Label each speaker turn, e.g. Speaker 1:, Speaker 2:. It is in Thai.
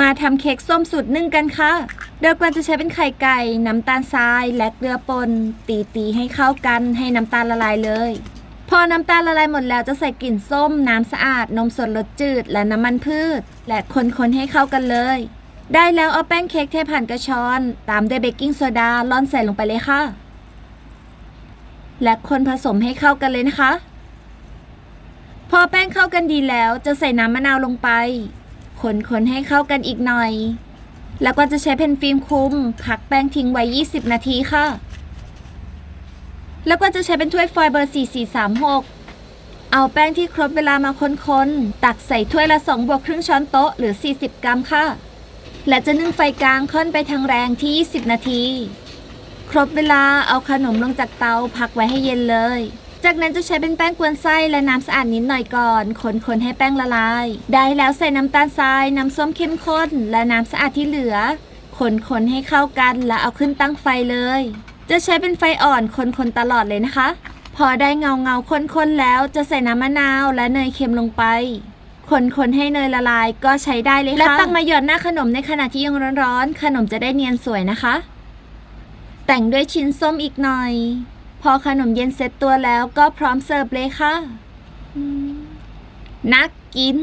Speaker 1: มาทำเค้กส้มสูตรนึ่งกันค่ะ โดยกวนจะใช้เป็นไข่ไก่ น้ำตาลทราย และเกลือป่นตีตีๆให้เข้ากันให้น้ำตาลละลายเลย พอน้ำตาลละลายหมดแล้วจะใส่กลิ่นส้ม น้ำสะอาด นมสดรสจืด และน้ำมันพืช และคนๆให้เข้ากันเลย ได้แล้วเอาแป้งเค้กเทผ่านกระชอน ตามด้วยเบกกิ้งโซดาล่อนใส่ลงไปเลยค่ะ และคนผสมให้เข้ากันเลยนะคะ พอแป้งเข้ากันดีแล้วจะใส่น้ำมะนาวลงไป คนๆให้เข้ากันอีกหน่อย แล้วก็จะใช้เพนฟิล์มคลุม พักแป้งทิ้งไว้ 20 นาทีค่ะ แล้วก็จะใช้เป็นถ้วยฟอยล์เบอร์ 4436 เอาแป้งที่ครบเวลามาคนๆ ตักใส่ถ้วยละ 2 บวกครึ่งช้อนโต๊ะหรือ 40 กรัมค่ะ และจะนึ่งไฟกลางค่อนไปทางแรงที่ 20 นาที ครบเวลาเอาขนมลงจากเตาพักไว้ให้เย็นเลย จากนั้นจะใช้เป็นแป้งกวนไส้และน้ำสะอาดนิดหน่อยก่อน คนๆให้แป้งละลาย ได้แล้วใส่น้ำตาลทราย น้ำส้มเข้มข้น และน้ำสะอาดที่เหลือ คนๆให้เข้ากันแล้วเอาขึ้นตั้งไฟเลย จะใช้เป็นไฟอ่อนคนๆตลอดเลยนะคะ พอได้เงาเงาๆข้นๆแล้วจะใส่น้ำมะนาวและเนยเค็มลงไปคนๆให้เนยละลายก็ใช้ได้เลยค่ะ และตักมาหยอดหน้าขนมในขณะที่ยังร้อนๆ ขนมจะได้เนียนสวยนะคะ แต่งด้วยชิ้นส้มอีกหน่อย พอขนมเย็นเสร็จตัวแล้วก็พร้อมเสิร์ฟเลยค่ะอืมน่ากิน